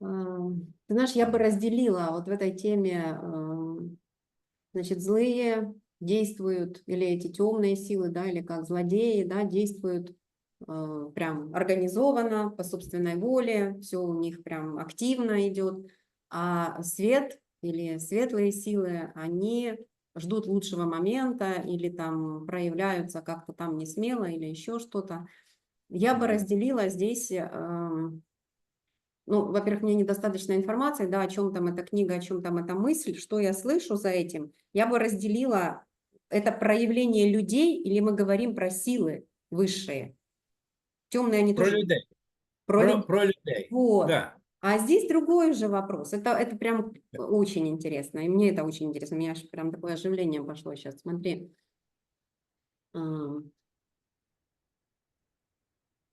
Ам, Ты знаешь, я бы разделила вот в этой теме, значит, злые действуют, или эти темные силы, да, или как злодеи, да, действуют а, прям организованно, по собственной воле, все у них прям активно идет, а свет или светлые силы, они ждут лучшего момента или там проявляются как-то там не смело или еще что-то. Я бы разделила здесь, ам, ну, во-первых, мне недостаточно информации, да, о чем там эта книга, о чем там эта мысль, что я слышу за этим. Я бы разделила это проявление людей или мы говорим про силы высшие. Темные они Про тоже. людей. Про Про, людей. про людей. Вот. Да. А здесь другой же вопрос. Это, это прям очень интересно. И мне это очень интересно. У меня аж прям такое оживление пошло сейчас. Смотри.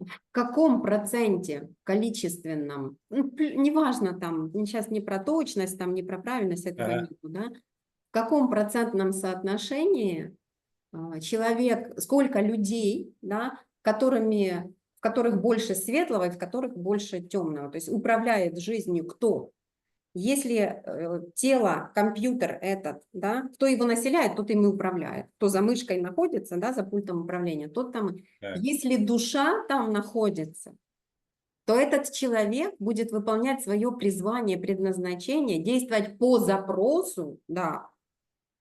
В каком проценте количественном, ну, неважно там, сейчас не про точность, там не про правильность этого Ага. нету, да, в каком процентном соотношении а, человек, сколько людей, да, которыми, в которых больше светлого и в которых больше темного, то есть управляет жизнью кто? Если э, тело, компьютер этот, да, кто его населяет, тот им и управляет. Кто за мышкой находится, да, за пультом управления, тот там. Так. Если душа там находится, то этот человек будет выполнять свое призвание, предназначение, действовать по запросу, да,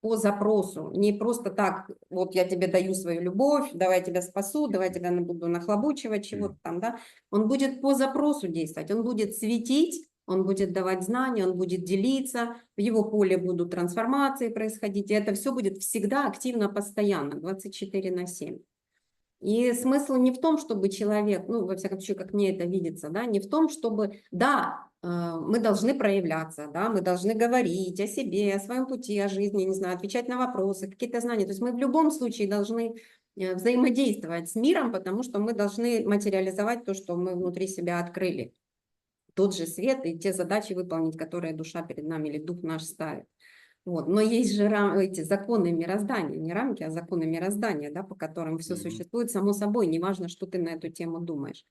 по запросу, не просто так, вот я тебе даю свою любовь, давай я тебя спасу, давай я тебя буду нахлобучивать чего-то там, да. Он будет по запросу действовать, он будет светить, он будет давать знания, он будет делиться, в его поле будут трансформации происходить, и это все будет всегда активно, постоянно, 24 на 7. И смысл не в том, чтобы человек, ну, во всяком случае, как мне это видится, да, не в том, чтобы, да, э, мы должны проявляться, да, мы должны говорить о себе, о своем пути, о жизни, не знаю, отвечать на вопросы, какие-то знания. То есть мы в любом случае должны э, взаимодействовать с миром, потому что мы должны материализовать то, что мы внутри себя открыли. Тот же свет и те задачи выполнить, которые душа перед нами или дух наш ставит. Вот. Но есть же рам- эти законы мироздания, не рамки, а законы мироздания, да, по которым все Мгм. существует само собой, неважно, что ты на эту тему думаешь.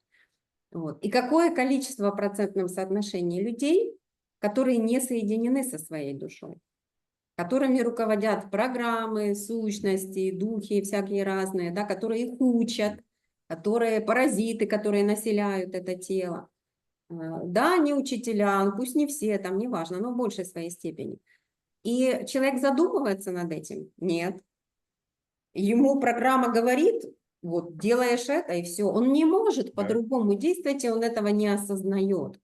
Вот. И какое количество в процентном соотношении людей, которые не соединены со своей душой, которыми руководят программы, сущности, духи всякие разные, да, которые их учат, которые паразиты, которые населяют это тело. Э, Да, не учителя, пусть не все, там неважно, но в большей своей степени. И человек задумывается над этим? Нет. Ему программа говорит, вот делаешь это и все. Он не может по-другому действовать, и он этого не осознает.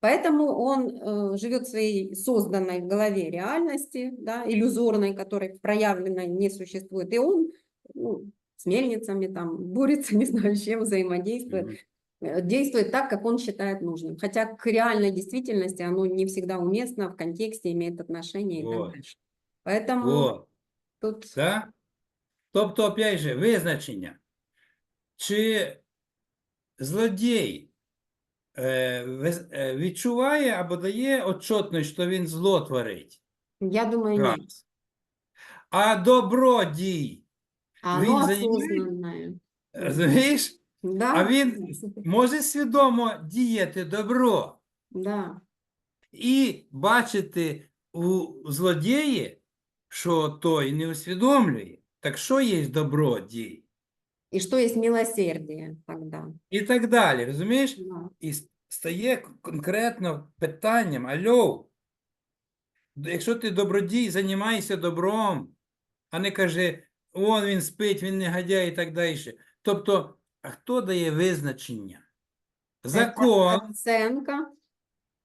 Поэтому он э, живет в своей созданной в голове реальности, да, иллюзорной, которой проявленной не существует. И он ну, с мельницами там борется, не знаю, с чем взаимодействует Мгм. э, действует так, как он считает нужным. Хотя к реальной действительности оно не всегда уместно, в контексте имеет отношение и так Вот. дальше. Поэтому От. тут Да? Тобто, опять же, визначення. Чи злодій е, виз- е, відчуває або дає отчетність, що він зло творить? я думаю, нет. Раз. А добродій, А Він оно занимает- осознанное. Да? А він може свідомо діяти добро Да. і бачити у злодії, що той не усвідомлює. Так що є добродій? И что есть милосердие тогда? І так далі, розумієш? Да. І стає конкретно питанням: Альо, якщо ти добродій, займаєшся добром, а не каже, он він спить, він негодяй і так далі. Тобто, а хто дає визначення? Закон. Это оценка.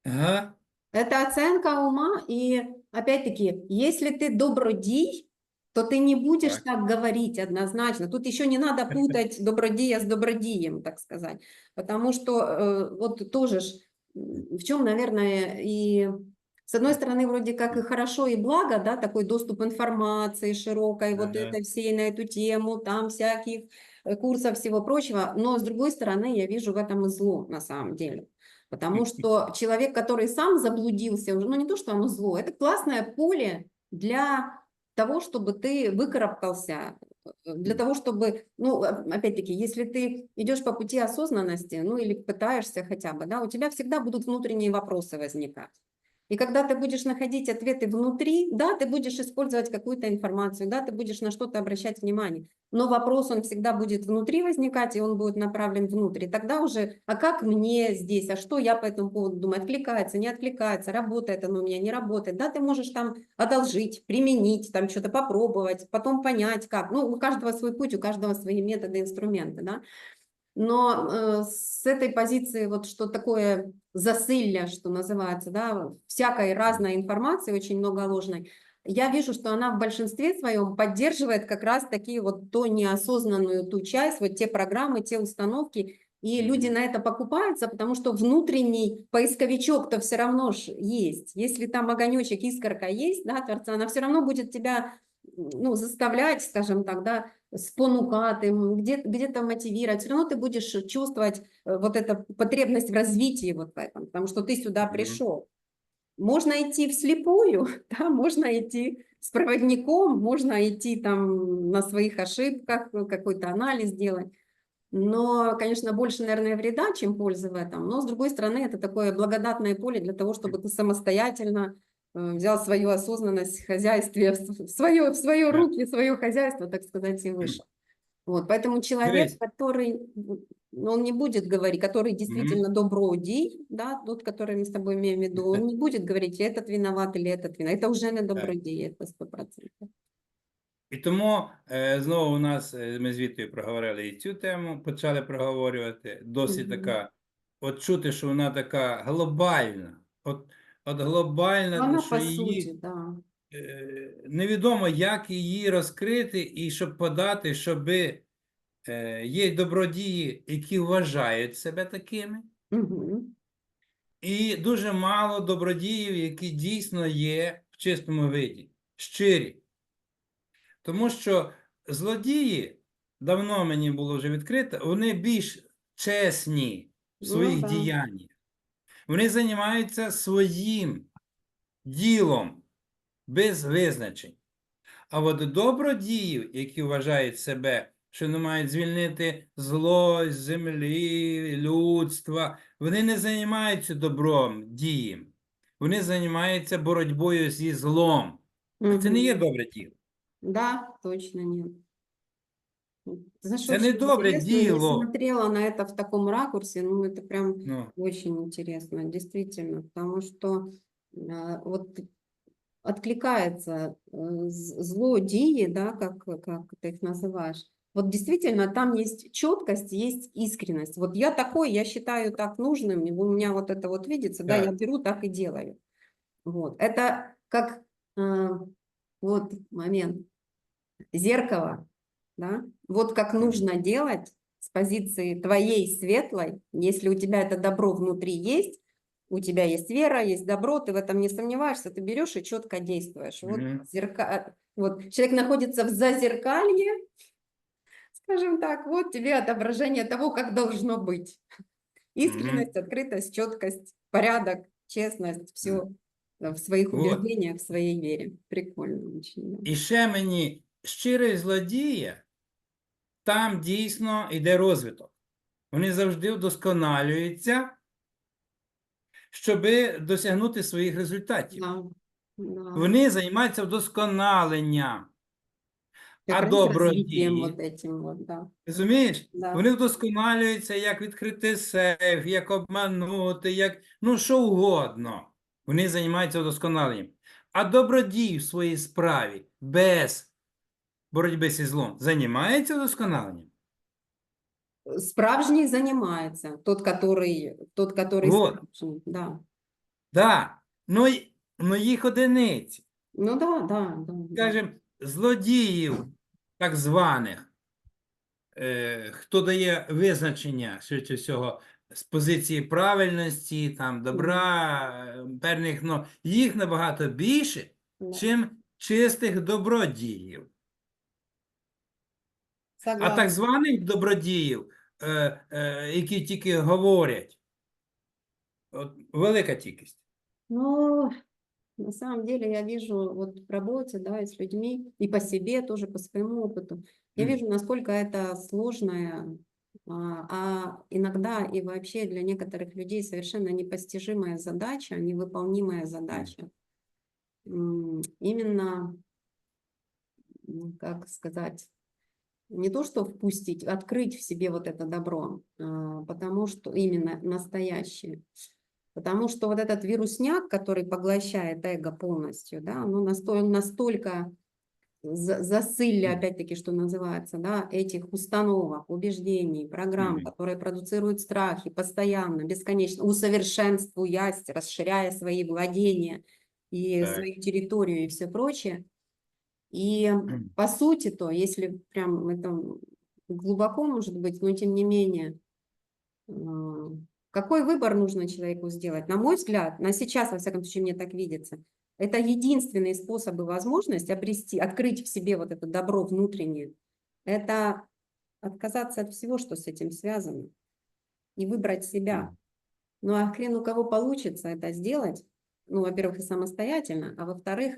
Ага. Это оценка ума. И опять-таки, если ты добродей, то ты не будешь Так. так говорить однозначно. Тут еще не надо путать добродея с добродеем, так сказать. Потому что э, вот тоже ж, в чем, наверное, и с одной стороны, вроде как и хорошо, и благо, да, такой доступ информации широкой, вот Ага. этой всей на эту тему, там всяких курсов, всего прочего. Но с другой стороны, я вижу в этом и зло на самом деле. Потому что человек, который сам заблудился, уже, ну не то, что оно зло, это классное поле для того, чтобы ты выкарабкался, э, для того, чтобы, ну, а- опять-таки, если ты идешь по пути осознанности, ну, или пытаешься хотя бы, да, у тебя всегда будут внутренние вопросы возникать. И когда ты будешь находить ответы внутри, да, ты будешь использовать какую-то информацию, да, ты будешь на что-то обращать внимание, но вопрос, он всегда будет внутри возникать, и он будет направлен внутрь. И тогда уже, а как мне здесь, а что я по этому поводу думаю, откликается, не откликается, работает оно у меня, не работает, да, ты можешь там одолжить, применить, там что-то попробовать, потом понять, как, ну, у каждого свой путь, у каждого свои методы, инструменты, да, но э, с этой позиции вот что такое засылья, что называется, да, всякой разной информации, очень много ложной, я вижу, что она в большинстве своем поддерживает как раз такие вот ту неосознанную ту часть, вот те программы, те установки, и люди на это покупаются, потому что внутренний поисковичок-то все равно ж есть. Если там огонечек, искорка есть, да, Творца, она все равно будет тебя ну, заставлять, скажем так, да, спонукати, где- где-то мотивировать, все равно ты будешь чувствовать э, вот эту потребность в развитии вот в этом, потому что ты сюда Мгм. пришел. Можно идти вслепую, да, можно идти с проводником, можно идти там на своих ошибках, э, какой-то анализ делать. Но, конечно, больше, наверное, вреда, чем пользы в этом. Но, с другой стороны, это такое благодатное поле для того, чтобы ты самостоятельно взял свою осознанность в хозяйстве, в свое, в свое Да. руки, в свое хозяйство, так сказать, и вышел. Вот, поэтому человек, Дивись. который, м, ну, он не будет говорить, который действительно добродей, да, тот, который мы с тобой имеем в виду, он не будет говорить, этот виноват или этот виноват. Это уже не добродей, это сто процентов. І тому е, знову у нас е, ми з Вітою проговорили і цю тему, почали проговорювати. Досить Мгм. така, от чути, що вона така глобальна. От, от глобальна, Вона що по її суті, да. е, невідомо, як її розкрити і щоб подати, щоб е, є добродії, які вважають себе такими. Мгм. І дуже мало добродіїв, які дійсно є в чистому виді, щирі. Тому що злодії, давно мені було вже відкрито, вони більш чесні в Ну своїх да. діяннях. Вони займаються своїм ділом без визначень. А от добродіїв, які вважають себе, що не мають звільнити зло землі, людства, вони не займаються добром дієм. Вони займаються боротьбою зі злом. А це не є добре діло. Да, точно нет. М, Знаешь, Це не добре интересно, я смотрела на это в таком ракурсе, ну это прям Ну, очень интересно, действительно, потому что а, вот откликается э, з- злодеи, да, как, как ты их называешь. Вот действительно там есть четкость, есть искренность. Вот я такой, я считаю так нужным, у меня вот это вот видится, да, я Так. беру, так и делаю. Вот. Это как, а, вот момент, зеркало, да, вот как Мгм. нужно делать с позиции твоей светлой, если у тебя это добро внутри есть, у тебя есть вера, есть добро, ты в этом не сомневаешься, ты берешь и четко действуешь. Вот, Мгм. зерка... вот человек находится в зазеркалье, скажем так, вот тебе отображение того, как должно быть. Искренность, открытость, четкость, порядок, честность, все в своих Вот. убеждениях, в своей вере. Прикольно очень. да. І ще мені щирий злодія, там дійсно йде розвиток. Вони завжди вдосконалюються, щоб досягнути своїх результатів. Да, да. Вони займаються вдосконаленням. А добродії? Розумієш? Да. Вони вдосконалюються, як відкрити сейф, як обманути, як ну що угодно. Вони займаються вдосконаленням. А добродій в своїй справі без боротьби зі злом займається вдосконаленням. Справжний занимается, тот, который, тот, который Вот. справжний, да. Да. Ну, й- ну їх одиниці. Ну да, да, да. да. Скажем, злодіїв, так званих, е, хто дає визначення швидше всього з позиції правильності, там, добра, е, певних, ну, їх набагато більше, Да. чим чистих добродіїв. А так Согласна. званих добродіїв, е, е, які тільки говорять, от, велика кількість. Ну, На самом деле я вижу вот в работе, да, и с людьми, и по себе тоже, по своему опыту. Я Мгм. вижу, насколько это сложная, а, а иногда и вообще для некоторых людей совершенно непостижимая задача, невыполнимая задача. М, Именно, м, как сказать, не то, что впустить, открыть в себе вот это добро, а, потому что именно настоящее. Потому что вот этот вирусняк, который поглощает эго полностью, да, ну настолько, настолько за- засылье, Мгм. опять-таки, что называется, да, этих установок, убеждений, программ, Мгм. которые продуцируют страхи постоянно, бесконечно, усовершенствуясь, расширяя свои владения и Так. свою территорию и все прочее. И по сути то, если прям это глубоко может быть, но тем не менее, а, какой выбор нужно человеку сделать? На мой взгляд, на сейчас, во всяком случае, мне так видится, это единственный способ и возможность обрести, открыть в себе вот это добро внутреннее. Это отказаться от всего, что с этим связано, и выбрать себя. Ну а хрен у кого получится это сделать, ну, во-первых, и самостоятельно, а во-вторых,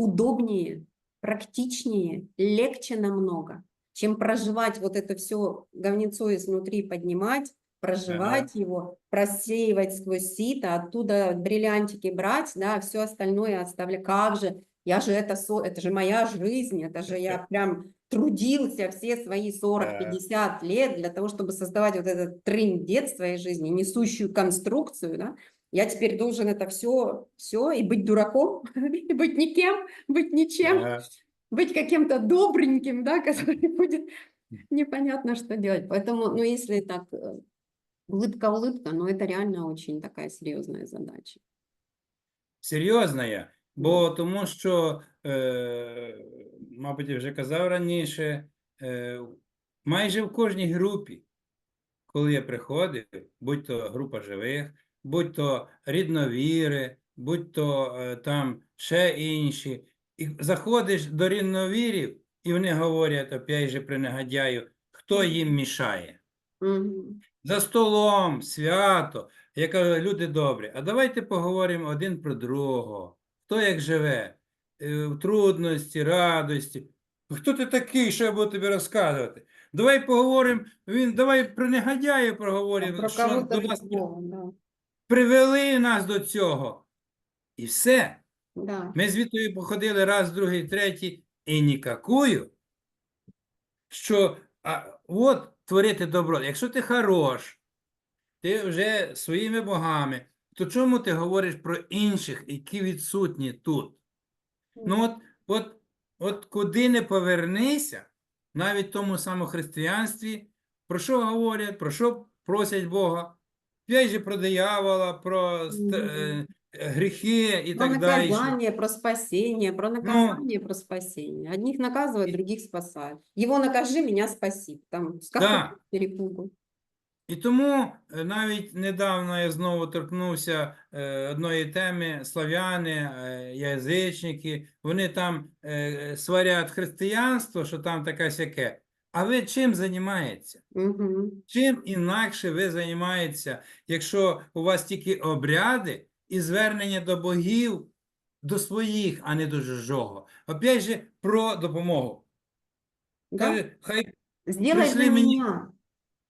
удобнее, практичнее, легче намного, чем проживать вот это все говнецо изнутри, поднимать, проживать его, просеивать сквозь сито, оттуда бриллиантики брать, да, все остальное оставлять. Как же, я же это, это же моя жизнь, это же я прям трудился все свои 40-50 лет для того, чтобы создавать вот этот трындец своей жизни, несущую конструкцию, да, я теперь должен это все, все и быть дураком, и быть никем, быть ничем, Да. быть каким-то добреньким, да, который будет непонятно, что делать. Поэтому, ну, если так, э, улыбка-улыбка, но это реально очень такая серьезная задача. Серйозна я. Бо тому що, е, мабуть, я вже казав раніше, е, майже в кожній групі, коли я приходив, будь то група живих, будь то рідновіри, будь то е, там ще інші, і заходиш до рідновірів, і вони говорять, опять же, при негодяю, хто їм мішає. За столом, свято. Я кажу, люди добрі, а давайте поговоримо один про другого. Хто як живе, е, в трудності, радості. Хто ти такий, що я буду тобі розказувати? Давай поговоримо, він, давай про негодяїв А проговоримо, Про що до нас. Привели нас до цього. І все. Да. Ми звідти походили раз, другий, третій, і нікакую, що а, от творити добро. Якщо ти хорош, ти вже своїми богами, то чому ти говориш про інших, які відсутні тут? Ну от, от, от куди не повернися, навіть в тому самому християнстві, про що говорять, про що просять Бога? П'ять же про диявола, про ст- е, е, гріхи і Про так далі. наказание, про спасение, про наказание, про спасение. Одних наказывают, других спасают. Его накажи, меня спаси. Там Да. перепугу. І тому е, навіть недавно я знову торкнувся е, одної теми слав'яни, е, язичники, вони там е, сварять християнство, що там таке сяке. А ви чим займаєтеся? Мгм. Чим інакше ви займаєтеся, якщо у вас тільки обряди і звернення до богів, до своїх, а не до чужого? Опять же, про допомогу. Да? Каже, хай Сделай пришли за мне- меня.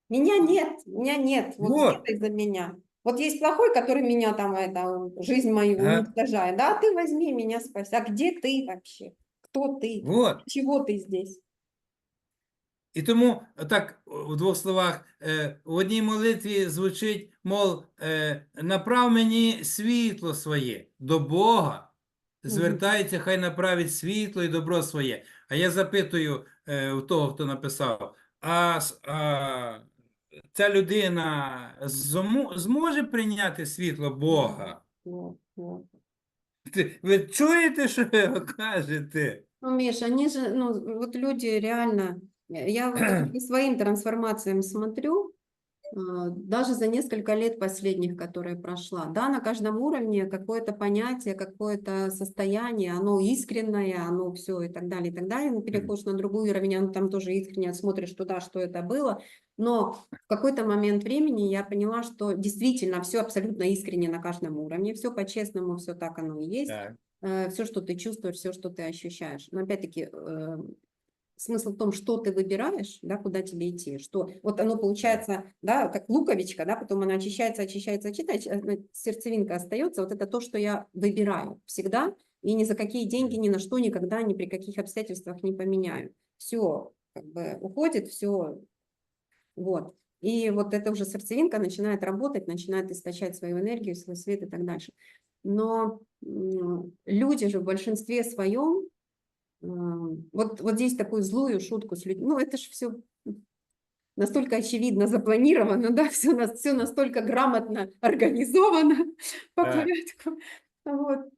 Меня нет, меня нет. Вот, Вот. сделай за меня. Вот есть плохой, который меня там, это, жизнь мою Ага. уничтожает. Да, ты возьми меня спаси. А где ты вообще? Кто ты? вот. Чего ты здесь? І тому так в двох словах, е, в одній молитві звучить, мов, е, направ мені світло своє до Бога. Звертається, хай направить світло і добро своє. А я запитую е, у того, хто написав, а, а ця людина зможе прийняти світло Бога? Ви чуєте, що ви кажете? Ну, Миша, они же, ну, вот люди реально, я вот так по своим трансформациям смотрю, а, даже за несколько лет последних, которые прошла. Да, на каждом уровне какое-то понятие, какое-то состояние, оно искреннее, оно все и так далее, и так далее. Но переходишь на другой уровень, оно там тоже искренне, смотришь туда, что это было. Но в какой-то момент времени я поняла, что действительно все абсолютно искренне на каждом уровне, все по-честному, все так оно и есть. Так. все, что ты чувствуешь, все, что ты ощущаешь. Но опять-таки, э, смысл в том, что ты выбираешь, да, куда тебе идти, что вот оно получается, да, как луковичка, да, потом она очищается, очищается, очищается, э, сердцевинка остается, вот это то, что я выбираю всегда, и ни за какие деньги, ни на что, никогда, ни при каких обстоятельствах не поменяю. Все, как бы уходит, все, вот. И вот эта уже сердцевинка начинает работать, начинает источать свою энергию, свой свет и так дальше. Но люди же в большинстве своем, вот, вот здесь такую злую шутку с людьми, ну это же все настолько очевидно запланировано, да, все, нас, все настолько грамотно организовано по Так. порядку, вот,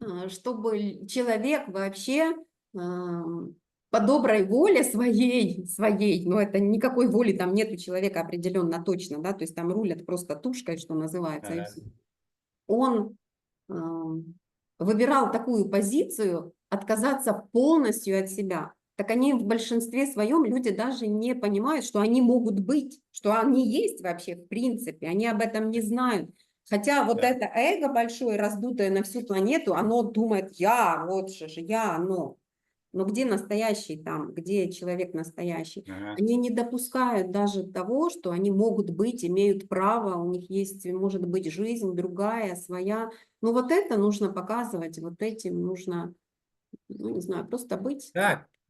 А, чтобы человек вообще по доброй воле своей, своей, но это никакой воли там нет у человека определенно точно, да, то есть там рулят просто тушкой, что называется, всё. он выбирал такую позицию отказаться полностью от себя. Так они в большинстве своем, люди даже не понимают, что они могут быть, что они есть вообще в принципе, они об этом не знают. Хотя вот Да. это эго большое, раздутое на всю планету, оно думает, я, вот же я, оно. Но где настоящий там, где человек настоящий? Ага. Они не допускают даже того, что они могут быть, имеют право, у них есть, может быть, жизнь другая, своя. Ну вот это нужно показывать, вот этим нужно, ну не знаю, просто быть. Так,